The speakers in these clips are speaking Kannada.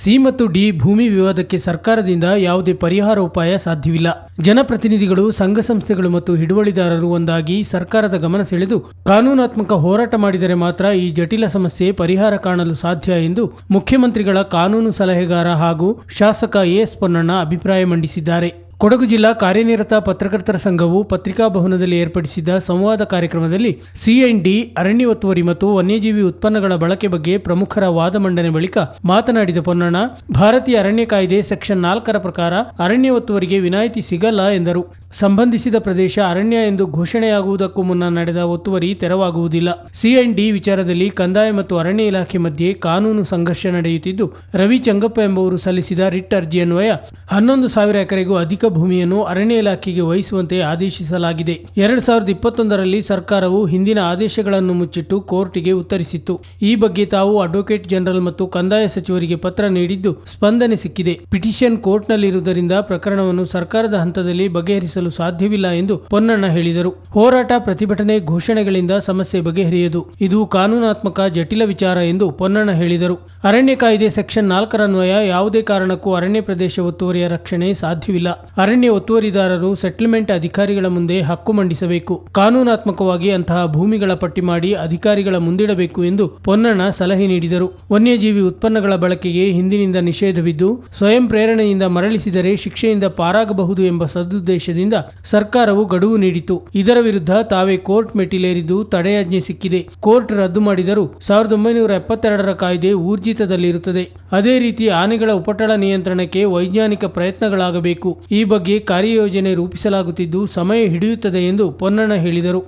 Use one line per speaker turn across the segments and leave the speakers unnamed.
ಸಿ ಮತ್ತು ಡಿ ಭೂಮಿ ವಿವಾದಕ್ಕೆ ಸರ್ಕಾರದಿಂದ ಯಾವುದೇ ಪರಿಹಾರ ಉಪಾಯ ಸಾಧ್ಯವಿಲ್ಲ. ಜನಪ್ರತಿನಿಧಿಗಳು, ಸಂಘ ಸಂಸ್ಥೆಗಳು ಮತ್ತು ಹಿಡುವಳಿದಾರರು ಒಂದಾಗಿ ಸರ್ಕಾರದ ಗಮನ ಸೆಳೆದು ಕಾನೂನಾತ್ಮಕ ಹೋರಾಟ ಮಾಡಿದರೆ ಮಾತ್ರ ಈ ಜಟಿಲ ಸಮಸ್ಯೆ ಪರಿಹಾರ ಕಾಣಲು ಸಾಧ್ಯ ಎಂದು ಮುಖ್ಯಮಂತ್ರಿಗಳ ಕಾನೂನು ಸಲಹೆಗಾರ ಹಾಗೂ ಶಾಸಕ ಎಸ್ ಪೊನ್ನಣ್ಣ ಅಭಿಪ್ರಾಯ ಮಂಡಿಸಿದ್ದಾರೆ. ಕೊಡಗು ಜಿಲ್ಲಾ ಕಾರ್ಯನಿರತ ಪತ್ರಕರ್ತರ ಸಂಘವು ಪತ್ರಿಕಾ ಭವನದಲ್ಲಿ ಏರ್ಪಡಿಸಿದ್ದ ಸಂವಾದ ಕಾರ್ಯಕ್ರಮದಲ್ಲಿ ಸಿಎನ್ಡಿ ಅರಣ್ಯ ಒತ್ತುವರಿ ಮತ್ತು ವನ್ಯಜೀವಿ ಉತ್ಪನ್ನಗಳ ಬಳಕೆ ಬಗ್ಗೆ ಪ್ರಮುಖರ ವಾದ ಮಂಡನೆ ಬಳಿಕ ಮಾತನಾಡಿದ ಪೊನ್ನಣ್ಣ, ಭಾರತೀಯ ಅರಣ್ಯ ಕಾಯ್ದೆ ಸೆಕ್ಷನ್ ನಾಲ್ಕರ ಪ್ರಕಾರ ಅರಣ್ಯ ಒತ್ತುವರಿಗೆ ವಿನಾಯಿತಿ ಸಿಗಲ್ಲ ಎಂದರು. ಸಂಬಂಧಿಸಿದ ಪ್ರದೇಶ ಅರಣ್ಯ ಎಂದು ಘೋಷಣೆಯಾಗುವುದಕ್ಕೂ ಮುನ್ನ ನಡೆದ ಒತ್ತುವರಿ ತೆರವಾಗುವುದಿಲ್ಲ. ಸಿಎನ್ಡಿ ವಿಚಾರದಲ್ಲಿ ಕಂದಾಯ ಮತ್ತು ಅರಣ್ಯ ಇಲಾಖೆ ಮಧ್ಯೆ ಕಾನೂನು ಸಂಘರ್ಷ ನಡೆಯುತ್ತಿದ್ದು, ರವಿ ಚಂಗಪ್ಪ ಎಂಬುವರು ಸಲ್ಲಿಸಿದ ರಿಟ್ ಅರ್ಜಿ ಅನ್ವಯ ಹನ್ನೊಂದು ಸಾವಿರ ಎಕರೆಗೂ ಅಧಿಕ ಭೂಮಿಯನ್ನು ಅರಣ್ಯ ಇಲಾಖೆಗೆ ವಹಿಸುವಂತೆ ಆದೇಶಿಸಲಾಗಿದೆ. ಎರಡ್ ಸಾವಿರದ ಇಪ್ಪತ್ತೊಂದರಲ್ಲಿ ಸರ್ಕಾರವು ಹಿಂದಿನ ಆದೇಶಗಳನ್ನು ಮುಚ್ಚಿಟ್ಟು ಕೋರ್ಟ್ಗೆ ಉತ್ತರಿಸಿತ್ತು. ಈ ಬಗ್ಗೆ ತಾವು ಅಡ್ವೊಕೇಟ್ ಜನರಲ್ ಮತ್ತು ಕಂದಾಯ ಸಚಿವರಿಗೆ ಪತ್ರ ನೀಡಿದ್ದು ಸ್ಪಂದನೆ ಸಿಕ್ಕಿದೆ. ಪಿಟಿಷನ್ ಕೋರ್ಟ್ನಲ್ಲಿರುವುದರಿಂದ ಪ್ರಕರಣವನ್ನು ಸರ್ಕಾರದ ಹಂತದಲ್ಲಿ ಬಗೆಹರಿಸಲು ಸಾಧ್ಯವಿಲ್ಲ ಎಂದು ಪೊನ್ನಣ್ಣ ಹೇಳಿದರು. ಹೋರಾಟ ಪ್ರತಿಭಟನೆ ಘೋಷಣೆಗಳಿಂದ ಸಮಸ್ಯೆ ಬಗೆಹರಿಯದು. ಇದು ಕಾನೂನಾತ್ಮಕ ಜಟಿಲ ವಿಚಾರ ಎಂದು ಪೊನ್ನಣ್ಣ ಹೇಳಿದರು. ಅರಣ್ಯ ಕಾಯ್ದೆ ಸೆಕ್ಷನ್ ನಾಲ್ಕರನ್ವಯ ಯಾವುದೇ ಕಾರಣಕ್ಕೂ ಅರಣ್ಯ ಪ್ರದೇಶ ಒತ್ತುವರಿಯ ರಕ್ಷಣೆ ಸಾಧ್ಯವಿಲ್ಲ. ಅರಣ್ಯ ಒತ್ತುವರಿದಾರರು ಸೆಟಲ್ಮೆಂಟ್ ಅಧಿಕಾರಿಗಳ ಮುಂದೆ ಹಕ್ಕು ಮಂಡಿಸಬೇಕು. ಕಾನೂನಾತ್ಮಕವಾಗಿ ಅಂತಹ ಭೂಮಿಗಳ ಪಟ್ಟಿ ಮಾಡಿ ಅಧಿಕಾರಿಗಳ ಮುಂದಿಡಬೇಕು ಎಂದು ಪೊನ್ನಣ್ಣ ಸಲಹೆ ನೀಡಿದರು. ವನ್ಯಜೀವಿ ಉತ್ಪನ್ನಗಳ ಬಳಕೆಗೆ ಹಿಂದಿನಿಂದ ನಿಷೇಧವಿದ್ದು, ಸ್ವಯಂ ಪ್ರೇರಣೆಯಿಂದ ಮರಳಿಸಿದರೆ ಶಿಕ್ಷೆಯಿಂದ ಪಾರಾಗಬಹುದು ಎಂಬ ಸದುದ್ದೇಶದಿಂದ ಸರ್ಕಾರವು ಗಡುವು ನೀಡಿತು ಇದರ ವಿರುದ್ಧ ತಾವೇ ಕೋರ್ಟ್ ಮೆಟ್ಟಿಲೇರಿದ್ದು ತಡೆಯಾಜ್ಞೆ ಸಿಕ್ಕಿದೆ. ಕೋರ್ಟ್ ರದ್ದು ಮಾಡಿದರೂ ಸಾವಿರದ ಒಂಬೈನೂರ ಎಪ್ಪತ್ತೆರಡರ ಕಾಯ್ದೆ ಊರ್ಜಿತದಲ್ಲಿರುತ್ತದೆ. ಅದೇ ರೀತಿ ಆನೆಗಳ ಉಪಟಳ ನಿಯಂತ್ರಣಕ್ಕೆ ವೈಜ್ಞಾನಿಕ ಪ್ರಯತ್ನಗಳಾಗಬೇಕು. ಈ ಬಗ್ಗೆ ಕಾರ್ಯಯೋಜನೆ ರೂಪಿಸಲಾಗುತ್ತಿದ್ದು ಸಮಯ ಹಿಡಿಯುತ್ತದೆ ಎಂದು ಪೊನ್ನಣ್ಣ ಹೇಳಿದರು.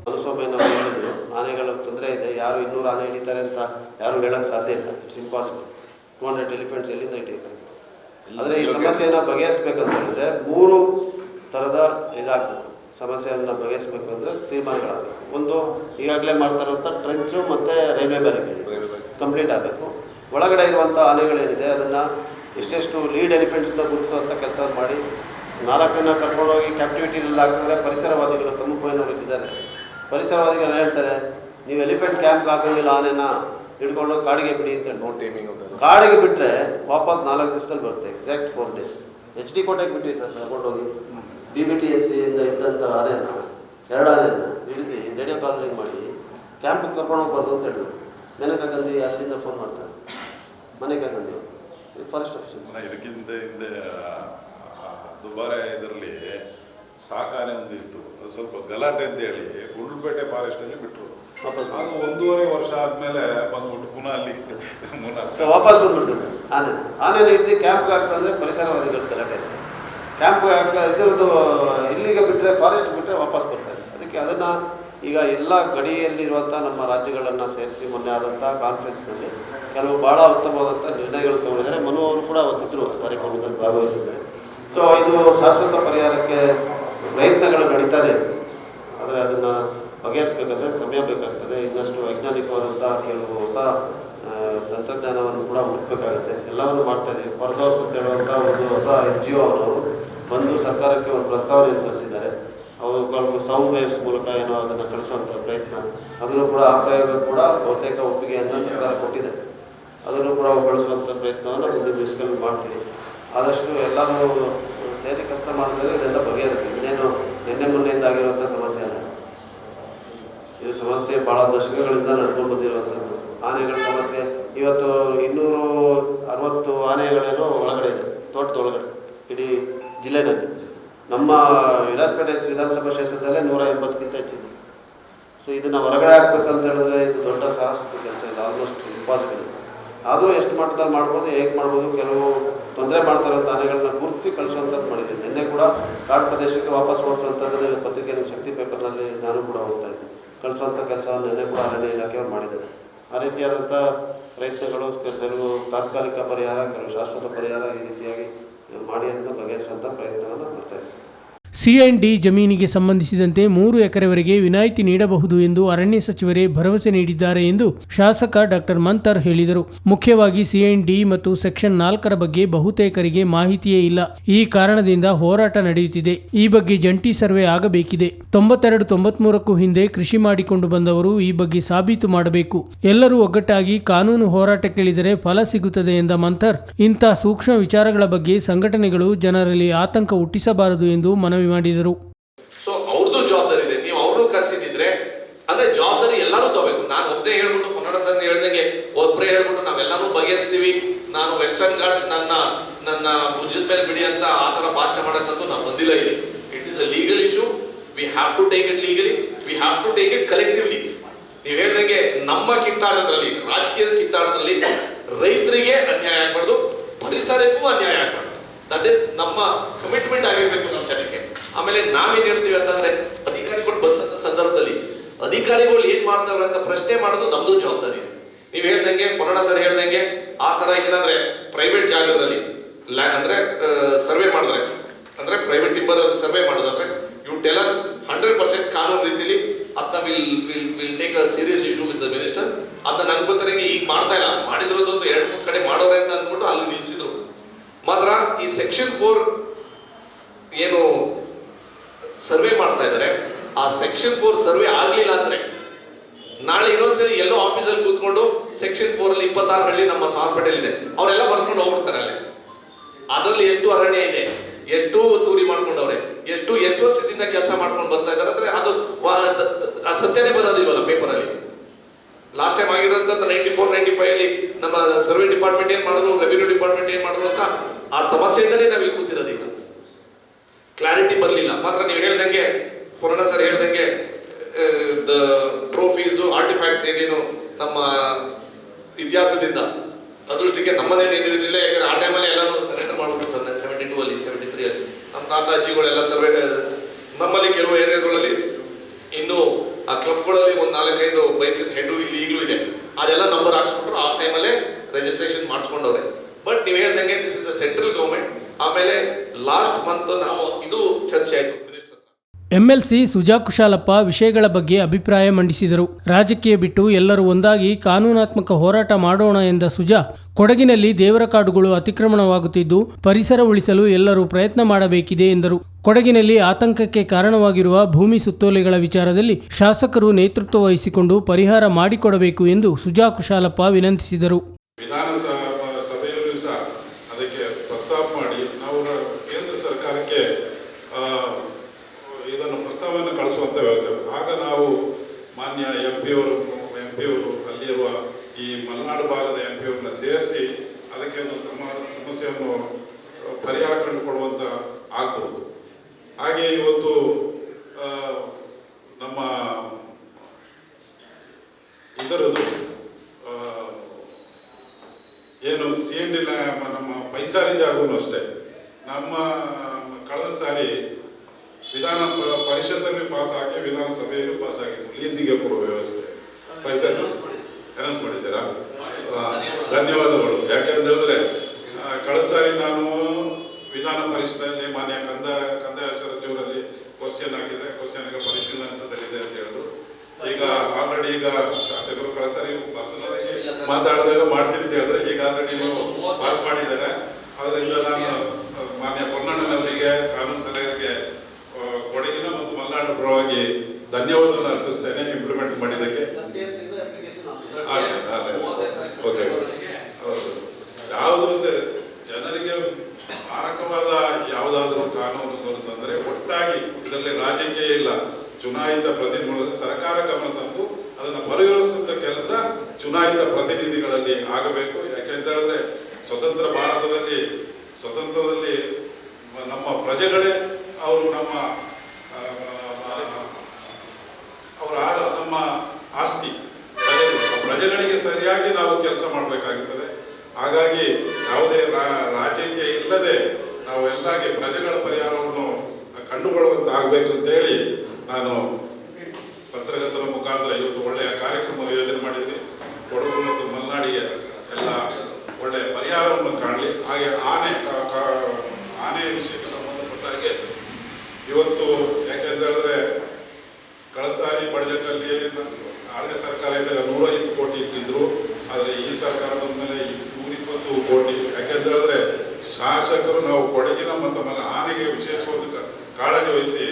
ತೊಂದರೆ ಇದೆ, ಯಾರು ಇನ್ನೂರು ಆನೆ ಹಿಡಿತಾರೆ ಅಂತ ಯಾರು ಹೇಳಕ್ ಸಾಧ್ಯ ಇಲ್ಲ. It's impossible two hundred elephants ಎಲ್ಲಿಂದ ಆದರೆ ಈ ಸಮಸ್ಯೆಯನ್ನು ಬಗೆಹರಿಸ್ಬೇಕಂತ ಹೇಳಿದ್ರೆ ಮೂರು ಥರದ ಇದಾಗಬೇಕು ಸಮಸ್ಯೆಯನ್ನು ಬಗೆಹರಿಸಬೇಕು ಅಂದರೆ ತೀರ್ಮಾನಗಳಾಗಬೇಕು. ಒಂದು ಈಗಾಗಲೇ ಮಾಡ್ತಾ ಇರುವಂಥ ಟ್ರೆಂಚು ಮತ್ತು ರೈಲ್ವೆ ಬ್ಯಾರಿಕೇಡ್ ಕಂಪ್ಲೀಟ್ ಆಗಬೇಕು. ಒಳಗಡೆ ಇರುವಂಥ ಆನೆಗಳೇನಿದೆ, ಅದನ್ನು ಎಷ್ಟೆಷ್ಟು ಲೀಡ್ ಎಲಿಫೆಂಟ್ಸ್ನ ಗುರುತಿಸುವಂಥ ಕೆಲಸ ಮಾಡಿ ನಾಲ್ಕನ್ನು ಕರ್ಕೊಂಡೋಗಿ ಕ್ಯಾಪ್ಟಿವಿಟಿನಲ್ಲಿ ಹಾಕಿದ್ರೆ ಪರಿಸರವಾದಿಗಳು ಕಮ್ಮಪ್ಪಯ್ಯನವರು ಇದ್ದಾರೆ ಪರಿಸರವಾದಿಗಳು ಹೇಳ್ತಾರೆ ನೀವು ಎಲಿಫೆಂಟ್ ಕ್ಯಾಂಪ್ ಹಾಕೋಂಗಿಲ್ಲ ಆನೆನ ಹಿಡ್ಕೊಂಡು ಕಾಡಿಗೆ ಬಿಡಿ ಅಂತ
ನೋ ಟೈಮಿಂಗ್
ಕಾಡಿಗೆ ಬಿಟ್ಟರೆ ವಾಪಸ್ ನಾಲ್ಕು ದಿವಸದಲ್ಲಿ ಬರುತ್ತೆ exact four days H D ಕೋಟೆಗೆ ಬಿಟ್ಟಿ ಸರ್ ತಗೊಂಡೋಗಿ ಡಿ ಬಿ ಟಿ ಎಸ್ ಸಿಯಿಂದ ಇದ್ದಂಥ ಆನೆನ ಎರಡು ಆನೆನ ಹಿಡಿದು ರೇಡಿಯೋ ಕಾಲರಿಂಗ್ ಮಾಡಿ ಕ್ಯಾಂಪಿಗೆ ಕರ್ಕೊಂಡು ಹೋಗ್ಬಾರ್ದು ಅಂತ ಹೇಳಿದ್ರು. ನೆನಕ ಗಂಧಿ ಅಲ್ಲಿಂದ ಫೋನ್ ಮಾಡ್ತಾರೆ. ಮನೆಗೆ ಗಂಧಿ ಫಾರೆಸ್ಟ್ ಆಫೀಸರ್
ಇದಕ್ಕಿಂತ ಹಿಂದೆ ಆ, ದುಬಾರೆ ಇದರಲ್ಲಿ ಸಾಕಾನೆ ಒಂದು ಇತ್ತು. ಅದು ಸ್ವಲ್ಪ ಗಲಾಟೆ ಅಂತ ಹೇಳಿ ಗುಂಡ್ಲುಪೇಟೆ ಫಾರೆಸ್ಟ್ ಅಲ್ಲಿ ಬಿಟ್ರು.
ವಾಪಸ್
ಅದು ಒಂದೂವರೆ ವರ್ಷ ಆದ್ಮೇಲೆ ಬಂದ್ಬಿಟ್ಟು ಪುನಃ ಅಲ್ಲಿ
ವಾಪಸ್ ಬಂದ್ಬಿಟ್ಟು ಆನೆ ಆನೆನ ಹಿಡ್ದು ಕ್ಯಾಂಪ್ಗೆ ಹಾಕ್ತಂದ್ರೆ ಪರಿಸರವಾದಿಗಳು ಗಲಾಟೆ ಕ್ಯಾಂಪ್ಗೆ ಹಾಕ್ತಾ ಒಂದು ಇಲ್ಲಿಗೆ ಬಿಟ್ಟರೆ ಫಾರೆಸ್ಟ್ ಬಿಟ್ಟರೆ ವಾಪಸ್ ಬರ್ತಾರೆ ಅದಕ್ಕೆ ಅದನ್ನು ಈಗ ಎಲ್ಲ ಗಡಿಯಲ್ಲಿರುವಂಥ ನಮ್ಮ ರಾಜ್ಯಗಳನ್ನು ಸೇರಿಸಿ ಮೊನ್ನೆ ಆದಂಥ ಕಾನ್ಫರೆನ್ಸ್ನಲ್ಲಿ ಕೆಲವು ಭಾಳ ಉತ್ತಮವಾದಂಥ ನಿರ್ಣಯಗಳು ತಗೊಂಡಿದ್ದಾರೆ. ಮನು ಅವರು ಕೂಡ ಅವತ್ತಿದ್ದರು ಆ ಕಾರ್ಯಕ್ರಮದಲ್ಲಿ ಭಾಗವಹಿಸಿದ್ದಾರೆ. ಇದು ಶಾಶ್ವತ ಪರಿಹಾರಕ್ಕೆ ಪ್ರಯತ್ನಗಳು ನಡೀತದೆ ಆದರೆ ಅದನ್ನು ಬಗೆಹರಿಸಬೇಕಾದ್ರೆ ಸಮಯ ಬೇಕಾಗ್ತದೆ. ಇನ್ನಷ್ಟು ವೈಜ್ಞಾನಿಕವಾದಂಥ ಕೆಲವು ಹೊಸ ತಂತ್ರಜ್ಞಾನವನ್ನು ಕೂಡ ಹುಡುಕಬೇಕಾಗುತ್ತೆ. ಎಲ್ಲವನ್ನು ಮಾಡ್ತಾ ಇದ್ದೀವಿ. ಪರ್ದೋಸ್ ಅಂತ ಹೇಳುವಂಥ ಒಂದು ಹೊಸ ಎನ್ ಜಿ ಒ ಅವರು ಬಂದು ಸರ್ಕಾರಕ್ಕೆ ಒಂದು ಪ್ರಸ್ತಾವನೆಯನ್ನು ಸಲ್ಲಿಸಿದ್ದಾರೆ. ಅವರು ಸೌಂಡ್ ವೇವ್ಸ್ ಮೂಲಕ ಏನೋ ಅದನ್ನು ಕಳಿಸುವಂಥ ಪ್ರಯತ್ನ. ಅದನ್ನು ಕೂಡ ಆ ಪ್ರಯೋಗ ಕೂಡ ಬಹುತೇಕ ಒಪ್ಪಿಗೆಯನ್ನು ಸರ್ಕಾರ ಕೊಟ್ಟಿದೆ. ಅದನ್ನು ಕೂಡ ಬಳಸುವಂಥ ಪ್ರಯತ್ನವನ್ನು ಮುಂದಿನ ದಿವಸಗಳಲ್ಲಿ ಮಾಡ್ತೀವಿ. ಆದಷ್ಟು ಎಲ್ಲರೂ ಸೇರಿ ಕೆಲಸ ಮಾಡಿದ್ರೆ ಇದೆಲ್ಲ ಬಗೆಹರುತ್ತೆ. ಇನ್ನೇನು ನಿನ್ನೆ ಮೊನ್ನೆಯಿಂದ ಆಗಿರುವಂಥ ಸಮಸ್ಯೆ ಅಲ್ಲ. ಇದು ಸಮಸ್ಯೆ ಭಾಳ ದಶಕಗಳಿಂದ ನಡ್ಕೊಂಡು ಆನೆಗಳ ಸಮಸ್ಯೆ, ಇವತ್ತು ಇನ್ನೂರು ಅರವತ್ತು ಆನೆಗಳೇನೋ ಒಳಗಡೆ ಇದೆ, ತೋಟದ ಒಳಗಡೆ, ಇಡೀ ಜಿಲ್ಲೆನಲ್ಲಿ. ನಮ್ಮ ವಿರಾಜಪೇಟೆ ವಿಧಾನಸಭಾ ಕ್ಷೇತ್ರದಲ್ಲೇ ನೂರ ಎಂಬತ್ತಕ್ಕಿಂತ ಹೆಚ್ಚಿದೆ. ಸೊ ಇದನ್ನು ಹೊರಗಡೆ ಹಾಕ್ಬೇಕಂತ ಹೇಳಿದ್ರೆ ಇದು ದೊಡ್ಡ ಸಾಹಸ ಕೆಲಸ. ಇಲ್ಲ ಆಲ್ಮೋಸ್ಟ್ ಇಂಪಾಸಿಬಲ್ ಆದರೂ ಎಷ್ಟು ಮಟ್ಟದಲ್ಲಿ ಮಾಡ್ಬೋದು, ಹೇಗೆ ಮಾಡ್ಬೋದು, ಕೆಲವು ತೊಂದರೆ ಮಾಡ್ತಾರಂಥ ಆನೆಗಳನ್ನ ಗುರುತಿಸಿ ಕಳಿಸುವಂಥದ್ದು ಮಾಡಿದ್ದೀನಿ. ನಿನ್ನೆ ಕೂಡ ಕಾಡು ಪ್ರದೇಶಕ್ಕೆ ವಾಪಸ್ ಓಡಿಸುವಂಥದ್ದು ಪತ್ರಿಕೆ ನಿಮ್ಮ ಶಕ್ತಿ ಪೇಪರ್ನಲ್ಲಿ ನಾನು ಕೂಡ ಹೋಗ್ತಾ ಇದ್ದೆ. ಕಳಿಸುವಂಥ ಕೆಲಸವನ್ನು ನಿನ್ನೆ ಕೂಡ ಅರಣ್ಯ ಇಲಾಖೆಯವರು ಮಾಡಿದ್ದಾರೆ. ಆ ರೀತಿಯಾದಂಥ ಪ್ರಯತ್ನಗಳು ಕೆಲವು ತಾತ್ಕಾಲಿಕ ಪರಿಹಾರ, ಕೆಲವು ಶಾಶ್ವತ ಪರಿಹಾರ ಈ ರೀತಿಯಾಗಿ ಮಾಡಿ ಅದನ್ನು ಬಗೆಹರಿಸುವಂಥ ಪ್ರಯತ್ನವನ್ನು ಮಾಡ್ತಾ ಇದ್ದೀವಿ
ಸಿ ಡಿ ಜಮೀನಿಗೆ ಸಂಬಂಧಿಸಿದಂತೆ ಮೂರು ಎಕರೆವರೆಗೆ ವಿನಾಯಿತಿ ನೀಡಬಹುದು ಎಂದು ಅರಣ್ಯ ಸಚಿವರೇ ಭರವಸೆ ನೀಡಿದ್ದಾರೆ ಎಂದು ಶಾಸಕ ಡಾಕ್ಟರ್ ಮಂತರ್ ಹೇಳಿದರು. ಮುಖ್ಯವಾಗಿ ಸಿ ಡಿ ಮತ್ತು ಸೆಕ್ಷನ್ ನಾಲ್ಕರ ಬಗ್ಗೆ ಬಹುತೇಕರಿಗೆ ಮಾಹಿತಿಯೇ ಇಲ್ಲ. ಈ ಕಾರಣದಿಂದ ಹೋರಾಟ ನಡೆಯುತ್ತಿದೆ. ಈ ಬಗ್ಗೆ ಜಂಟಿ ಸರ್ವೆ ಆಗಬೇಕಿದೆ. ತೊಂಬತ್ತೆರಡು ತೊಂಬತ್ಮೂರಕ್ಕೂ ಹಿಂದೆ ಕೃಷಿ ಮಾಡಿಕೊಂಡು ಬಂದವರು ಈ ಬಗ್ಗೆ ಸಾಬೀತು ಮಾಡಬೇಕು. ಎಲ್ಲರೂ ಒಗ್ಗಟ್ಟಾಗಿ ಕಾನೂನು ಹೋರಾಟಕ್ಕಿಳಿದರೆ ಫಲ ಸಿಗುತ್ತದೆ ಎಂದ ಮಂತರ್ ಇಂಥ ಸೂಕ್ಷ್ಮ ವಿಚಾರಗಳ ಬಗ್ಗೆ ಸಂಘಟನೆಗಳು ಜನರಲ್ಲಿ ಆತಂಕ ಹುಟ್ಟಿಸಬಾರದು ಎಂದು ಮನವಿ ಮಾಡಿದರು.
ಸೊ ಅವ್ರದ್ದು ಜವಾಬ್ದಾರಿ ಇದೆ. ನೀವು ಅವ್ರನ್ನೂ ಕರೆಸಿದ್ರೆ ಅಂದ್ರೆ ಜವಾಬ್ದಾರಿ ಎಲ್ಲರೂ ತಗೋಬೇಕು. ನಾನು ಒಬ್ಬನೇ ಹೇಳ್ಬಿಟ್ಟು ಕನ್ನಡ ಸರ್ ಹೇಳ್ದಂಗೆ ಒಬ್ಬರೇ ಹೇಳ್ಬಿಟ್ಟು ನಾವೆಲ್ಲರೂ ಬಗೆಹರಿಸ್ತೀವಿ. ನಾನು ವೆಸ್ಟರ್ನ್ ಗಾರ್ಡ್ಸ್ ನನ್ನ ನನ್ನ ಭುಜದ ಮೇಲೆ ಬಿಡಿ ಅಂತ ಆ ತರ ಭಾಷಣ ಮಾಡಕ್ಕಂತೂ ನಾವು ಬಂದಿಲ್ಲ ಇಲ್ಲಿ. It is a legal issue we have to take it legally we have to take it collectively ನೀವು ಹೇಳ್ದಂಗೆ ನಮ್ಮ ಕಿತ್ತಾಟದಲ್ಲಿ ರಾಜಕೀಯದ ಕಿತ್ತಾಟದಲ್ಲಿ ರೈತರಿಗೆ ಅನ್ಯಾಯ ಆಗ್ಬಾರ್ದು, ಪರಿಸರಕ್ಕೂ ಅನ್ಯಾಯ ಆಗ್ಬಾರ್ದು. ದಟ್ ಇಸ್ ನಮ್ಮ ಕಮಿಟ್ಮೆಂಟ್ ಆಗಿರ್ಬೇಕು ನಮ್ಮ ಆಮೇಲೆ ನಾವೇನ್ ಹೇಳ್ತೀವಿ ಅಂತಂದ್ರೆ ಅಧಿಕಾರಿಗಳು ಬಂದಂತ ಸಂದರ್ಭದಲ್ಲಿ ಅಧಿಕಾರಿಗಳು ಏನ್ ಮಾಡ್ತಾವ್ರೆ ಅಂತ ಪ್ರಶ್ನೆ ಮಾಡೋದು ನಮ್ದು ಜವಾಬ್ದಾರಿ. ನೀವ್ ಹೇಳ್ದಂಗೆ ಪುರಾಣ ಸರ್ ಹೇಳ್ದಂಗೆ ಆ ತರ ಏನಂದ್ರೆ ಪ್ರೈವೇಟ್ ಜಾಗದಲ್ಲಿ ಅಂದ್ರೆ ಸರ್ವೆ ಮಾಡಿದ್ರೆ, ಅಂದ್ರೆ ಪ್ರೈವೇಟ್ ಟಿಂಬರ್ ಸರ್ವೆ ಮಾಡೋದಾದ್ರೆ you tell us hundred percent ಕಾನೂನು ರೀತಿಲಿ ಅದನ್ನ will will will take a serious issue with the minister ಅದನ್ನ ನಂಗೆ ಗೊತ್ತಿರಂಗೆ ಈಗ ಮಾಡ್ತಾ ಇಲ್ಲ. ಮಾಡಿದ್ರದೊಂದು ಎರಡು ಮೂರು ಕಡೆ ಮಾಡೋರೆ ಅಂತ ಅಂದ್ಬಿಟ್ಟು ಅಲ್ಲಿ ನಿಲ್ಸಿದ್ರು. ಮಾತ್ರ ಈ ಸೆಕ್ಷನ್ ಫೋರ್ ಸರ್ವೆ ಮಾಡ್ತಾ ಇದ್ದಾರೆ. ಆ ಸೆಕ್ಷನ್ ಫೋರ್ ಸರ್ವೆ ಆಗ್ಲಿಲ್ಲ ಅಂದ್ರೆ ನಾಳೆ ಇನ್ನೊಂದ್ಸರಿ ಎಲ್ಲೋ ಆಫೀಸಲ್ಲಿ ಕೂತ್ಕೊಂಡು ಸೆಕ್ಷನ್ ಫೋರ್ ಅಲ್ಲಿ ಇಪ್ಪತ್ತಾರು ಹಳ್ಳಿ ನಮ್ಮ ಸಾರ್ಪೇಟೆಯಲ್ಲಿ ಇದೆ ಅವರೆಲ್ಲ ಬರ್ಕೊಂಡು ಹೋಗ್ಬಿಡ್ತಾರೆ ಅಲ್ಲಿ. ಅದರಲ್ಲಿ ಎಷ್ಟು ಅರಣ್ಯ ಇದೆ, ಎಷ್ಟು ತೂರಿ ಮಾಡ್ಕೊಂಡವ್ರೆ, ಎಷ್ಟು ಎಷ್ಟು ವರ್ಷದಿಂದ ಕೆಲಸ ಮಾಡ್ಕೊಂಡು ಬರ್ತಾ ಇದ್ದಾರೆ ಅಂದ್ರೆ ಅದು ಸತ್ಯನೇ ಬರೋದಿಲ್ವಲ್ಲ ಪೇಪರ್ ಅಲ್ಲಿ? ಲಾಸ್ಟ್ ಟೈಮ್ ಆಗಿರೋ ನೈಂಟಿ ಫೋರ್ ನೈಂಟಿ ಫೈವ್ ಅಲ್ಲಿ ನಮ್ಮ ಸರ್ವೆ ಡಿಪಾರ್ಟ್ಮೆಂಟ್ ಏನ್ ಮಾಡಿದ್ರು ರೆವಿನ್ಯೂ ಡಿಪಾರ್ಟ್ಮೆಂಟ್ ಏನ್ ಮಾಡಿದ್ರು ಅಂತ ಆ ಸಮಸ್ಯೆಯಿಂದಲೇ ನಾವು ಇಲ್ಲಿ ಕ್ಲಾರಿಟಿ ಬರಲಿಲ್ಲ. ಮಾತ್ರ ನೀವು ಹೇಳ್ದಂಗೆ ಪುರಾಣ ಸರ್ ಹೇಳ್ದಂಗೆ ದ ಟ್ರೋಫೀಸು ಆರ್ಟಿಫ್ಯಾಕ್ಟ್ಸ್ ಏನೇನು ನಮ್ಮ ಇತಿಹಾಸದಿಂದ ಅದೃಷ್ಟಕ್ಕೆ ನಮ್ಮನೆ ಏನಿರಲಿಲ್ಲ, ಯಾಕಂದ್ರೆ ಆ ಟೈಮಲ್ಲಿ ಎಲ್ಲರೂ ಸರೆಂಡರ್ ಮಾಡ್ಬಿಟ್ಟು ಸರ್ ಸೆವೆಂಟಿ ಟೂ ಅಲ್ಲಿ ಸೆವೆಂಟಿ ತ್ರೀ ಅಲ್ಲಿ. ನಮ್ಮ ತಾತ, ಅಜ್ಜಿಗಳೆಲ್ಲ ಸರ್ವೆ ನಮ್ಮಲ್ಲಿ ಕೆಲವು ಏರಿಯಾಗಳಲ್ಲಿ ಇನ್ನು ಆ ಕ್ಲಬ್ಗಳಲ್ಲಿ ಒಂದು ನಾಲ್ಕೈದು ಬೈಸಿನ ಹೆಡ್ಡು ಇಲ್ಲಿ ಈಗಲೂ ಇದೆ. ಅದೆಲ್ಲ ನಂಬರ್ ಹಾಕ್ಸ್ಬಿಟ್ರು, ಆ ಟೈಮಲ್ಲೇ ರಿಜಿಸ್ಟ್ರೇಷನ್ ಮಾಡಿಸ್ಕೊಂಡವ್ರೆ. ಬಟ್ ನೀವು ಹೇಳ್ದಂಗೆ this is a central government ಆಮೇಲೆ ಲಾಸ್ಟ್ ಮಂತ್ ನಾವು ಇದು ಚರ್ಚೆ ಆಯ್ತು
ಎಂಎಲ್ಸಿ ಸುಜಾ ಕುಶಾಲಪ್ಪ ವಿಷಯಗಳ ಬಗ್ಗೆ ಅಭಿಪ್ರಾಯ ಮಂಡಿಸಿದರು. ರಾಜಕೀಯ ಬಿಟ್ಟು ಎಲ್ಲರೂ ಒಂದಾಗಿ ಕಾನೂನಾತ್ಮಕ ಹೋರಾಟ ಮಾಡೋಣ ಎಂದ ಸುಜಾ ಕೊಡಗಿನಲ್ಲಿ ದೇವರ ಕಾಡುಗಳು ಅತಿಕ್ರಮಣವಾಗುತ್ತಿದ್ದು ಪರಿಸರ ಉಳಿಸಲು ಎಲ್ಲರೂ ಪ್ರಯತ್ನ ಮಾಡಬೇಕಿದೆ ಎಂದರು. ಕೊಡಗಿನಲ್ಲಿ ಆತಂಕಕ್ಕೆ ಕಾರಣವಾಗಿರುವ ಭೂಮಿ ಸುತ್ತೋಲೆಗಳ ವಿಚಾರದಲ್ಲಿ ಶಾಸಕರು ನೇತೃತ್ವ ವಹಿಸಿಕೊಂಡು ಪರಿಹಾರ ಮಾಡಿಕೊಡಬೇಕು ಎಂದು ಸುಜಾ ಕುಶಾಲಪ್ಪ ವಿನಂತಿಸಿದರು.
ವಿಧಾನಸಭಾ ಸಭೆಯಲ್ಲೂ ಸಹ ಅದಕ್ಕೆ ಪ್ರಸ್ತಾಪ ಮಾಡಿ ನಾವು ರ- ಕೇಂದ್ರ ಸರ್ಕಾರಕ್ಕೆ ಆ, ಇದನ್ನು ಪ್ರಸ್ತಾವವನ್ನು ಕಳಿಸುವಂಥ ವ್ಯವಸ್ಥೆ ಆಗ ನಾವು ಮಾನ್ಯ ಎಂ ಪಿ ಅವರು ಎಂ ಪಿ ಅವರು ಅಲ್ಲಿರುವ ಈ ಮಲೆನಾಡು ಭಾಗದ ಎಂ ಪಿ ಅವ್ರನ್ನ ಸೇರಿಸಿ ಅದಕ್ಕೆ ಒಂದು ಸಮ ಸಮಸ್ಯೆಯನ್ನು ಪರಿಹಾರ ಕಂಡುಕೊಡುವಂತ ಆಗ್ಬೋದು ಹಾಗೆ ಇವತ್ತು ಆ, ನಮ್ಮ ಇದರದ್ದು ಆ, ಏನು ಸಿ ಎನ್ ಡಿ ಪೈಸಾರಿ ಜಾಗನೂ ಅಷ್ಟೇ. ನಮ್ಮ ಕಳೆದ ಸಾರಿ ವಿಧಾನ ಪರಿಷತ್ತಲ್ಲಿ ಪಾಸ್ ಆಗಿ ವಿಧಾನಸಭೆಯಲ್ಲೂ ಪಾಸ್ ಆಗಿತ್ತು ಲೀಸಿಗೆ ಕೊಡುವ ವ್ಯವಸ್ಥೆ. ಪೈಸೆ ಅನೌನ್ಸ್ ಮಾಡಿದ್ದೀರಾ? ಧನ್ಯವಾದಗಳು. ಯಾಕೆಂತ ಹೇಳಿದ್ರೆ ಕಳೆದ ಸಾರಿ ನಾನು ವಿಧಾನ ಪರಿಷತ್ನಲ್ಲಿ ಮಾನ್ಯ ಕಂದ ಕಂದಾಯ ಸಚಿವರಲ್ಲಿ ಕ್ವಶನ್ ಹಾಕಿದೆ ಕ್ವಶನ್ಗೆ ಪರಿಶೀಲನೆ ಹಂತದಲ್ಲಿದೆ ಅಂತ ಹೇಳಿದ್ರು. ಈಗ ಆಲ್ರೆಡಿ ಈಗ ಶಾಸಕರು ಕಳೆದ ಸಾರಿ ಪರ್ಸನಲ್ ಆಗಿ ಮಾತಾಡಿದಾಗ ಮಾಡ್ತೀನಿ ಅಂತ ಹೇಳಿದ್ರೆ ಈಗ ಆಲ್ರೆಡಿ ನೀವು ಪಾಸ್ ಮಾಡಿದ್ದಾರೆ? ಅದರಿಂದ ನಾನು, ಮಾನ್ಯ ಪೊನ್ನಣ್ಣನವರಿಗೆ ಕಾನೂನು ಸಲಹೆಗೆ ಕೊಡಗಿನ ಮತ್ತು ಮಲೆನಾಡು ಪರವಾಗಿ ಧನ್ಯವಾದವನ್ನು ಅರ್ಪಿಸ್ತೇನೆ ಇಂಪ್ಲಿಮೆಂಟ್ ಮಾಡಿದ್ದಕ್ಕೆ. ಓಕೆ ಹೌದು. ಯಾವುದು ಅಂದ್ರೆ ಜನರಿಗೆ ಮಾರಕವಾದ ಯಾವುದಾದ್ರೂ ಕಾನೂನು ಅಂತಂದ್ರೆ ಒಟ್ಟಾಗಿ ಇದರಲ್ಲಿ ರಾಜಕೀಯ ಇಲ್ಲ ಚುನಾಯಿತ ಪ್ರತಿನಿಧಿಗಳು ಸರ್ಕಾರ ಗಮನ ತಂದು ಅದನ್ನು ಪರಿಹರಿಸುತ್ತ ಕೆಲಸ ಚುನಾಯಿತ ಪ್ರತಿನಿಧಿಗಳಲ್ಲಿ ಆಗಬೇಕು ಯಾಕೆಂತ ಹೇಳಿದ್ರೆ ಸ್ವತಂತ್ರ ಭಾರತದಲ್ಲಿ, ಸ್ವತಂತ್ರದಲ್ಲಿ ನಮ್ಮ ಪ್ರಜೆಗಳೇ ಅವರು ನಮ್ಮ ಅವರ ನಮ್ಮ ಆಸ್ತಿ ಪ್ರಜೆಗಳು. ಪ್ರಜೆಗಳಿಗೆ ಸರಿಯಾಗಿ ನಾವು ಕೆಲಸ ಮಾಡಬೇಕಾಗುತ್ತದೆ ಹಾಗಾಗಿ ಯಾವುದೇ ರಾಜಕೀಯ ಇಲ್ಲದೆ ನಾವು ಎಲ್ಲಾಗಿ ಪ್ರಜೆಗಳ ಪರಿಹಾರವನ್ನು ಕಂಡುಕೊಳ್ಳುವಂತಾಗಬೇಕು ಅಂತೇಳಿ ನಾನು ಪತ್ರಕರ್ತರ ಮುಖಾಂತರ ಇವತ್ತು ಒಳ್ಳೆಯ ಕಾರ್ಯಕ್ರಮ ಯೋಜನೆ ಮಾಡಿದ್ವಿ ಕೊಡಗು ಮತ್ತು ಮಲೆನಾಡಿಗೆ ಎಲ್ಲ ಒಳ್ಳೆ ಪರಿಹಾರವನ್ನು ಕಾಣಲಿ. ಹಾಗೆ ಆನೆ ಆನೆ ವಿಷಯಕ್ಕೆ ಸಂಬಂಧಪಟ್ಟ ಹಾಗೆ ಇವತ್ತು ಯಾಕೆಂತ ಹೇಳಿದ್ರೆ ಕಳಸಾರಿ ಬಡ್ಜೆಟ್ನಲ್ಲಿ ಹಳೆ ಸರ್ಕಾರ ಇದ್ದಾಗ ನೂರೈದು ಕೋಟಿ ಇಟ್ಟಿದ್ರು. ಆದರೆ ಈ ಸರ್ಕಾರ ಬಂದ ಮೇಲೆ ನೂರಿಪ್ಪತ್ತು ಕೋಟಿ ಯಾಕೆಂತ ಹೇಳಿದ್ರೆ ಶಾಸಕರು ನಾವು ಕೊಡಗಿನ ಮತ್ತು ಮೇಲೆ ಆನೆಗೆ ವಿಶೇಷವಾದ ಕಾಳಜಿ ವಹಿಸಿ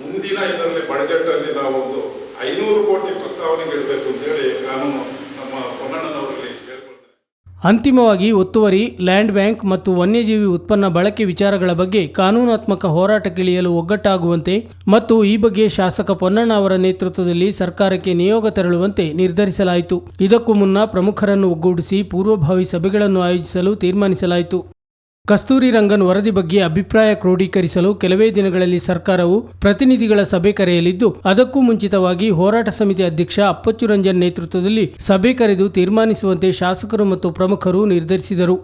ಮುಂದಿನ ಇದರಲ್ಲಿ ಬಡ್ಜೆಟಲ್ಲಿ ನಾವು ಒಂದು ಐನೂರು ಕೋಟಿ ಪ್ರಸ್ತಾವನೆಗೆ ಇಡಬೇಕು ಅಂತೇಳಿ ನಾನು ನಮ್ಮ ಪೊನ್ನಣ್ಣನವರಿಗೆ
ಅಂತಿಮವಾಗಿ ಒತ್ತುವರಿ, ಲ್ಯಾಂಡ್ ಬ್ಯಾಂಕ್ ಮತ್ತು ವನ್ಯಜೀವಿ ಉತ್ಪನ್ನ ಬಳಕೆ ವಿಚಾರಗಳ ಬಗ್ಗೆ ಕಾನೂನಾತ್ಮಕ ಹೋರಾಟಕ್ಕಿಳಿಯಲು ಒಗ್ಗಟ್ಟಾಗುವಂತೆ ಮತ್ತು ಈ ಬಗ್ಗೆ ಶಾಸಕ ಪೊನ್ನಣ್ಣ ಅವರ ನೇತೃತ್ವದಲ್ಲಿ ಸರ್ಕಾರಕ್ಕೆ ನಿಯೋಗ ತೆರಳುವಂತೆ ನಿರ್ಧರಿಸಲಾಯಿತು. ಇದಕ್ಕೂ ಮುನ್ನ ಪ್ರಮುಖರನ್ನು ಒಗ್ಗೂಡಿಸಿ ಪೂರ್ವಭಾವಿ ಸಭೆಗಳನ್ನು ಆಯೋಜಿಸಲು ತೀರ್ಮಾನಿಸಲಾಯಿತು. ಕಸ್ತೂರಿ ರಂಗನ್ ವರದಿ ಬಗ್ಗೆ ಅಭಿಪ್ರಾಯ ಕ್ರೋಢೀಕರಿಸಲು ಕೆಲವೇ ದಿನಗಳಲ್ಲಿ ಸರ್ಕಾರವು ಪ್ರತಿನಿಧಿಗಳ ಸಭೆ ಕರೆಯಲಿದ್ದು, ಅದಕ್ಕೂ ಮುಂಚಿತವಾಗಿ ಹೋರಾಟ ಸಮಿತಿ ಅಧ್ಯಕ್ಷ ಅಪ್ಪಚ್ಚು ರಂಜನ್ ನೇತೃತ್ವದಲ್ಲಿ ಸಭೆ ಕರೆದು ತೀರ್ಮಾನಿಸುವಂತೆ ಶಾಸಕರು ಮತ್ತು ಪ್ರಮುಖರು ನಿರ್ಧರಿಸಿದರು.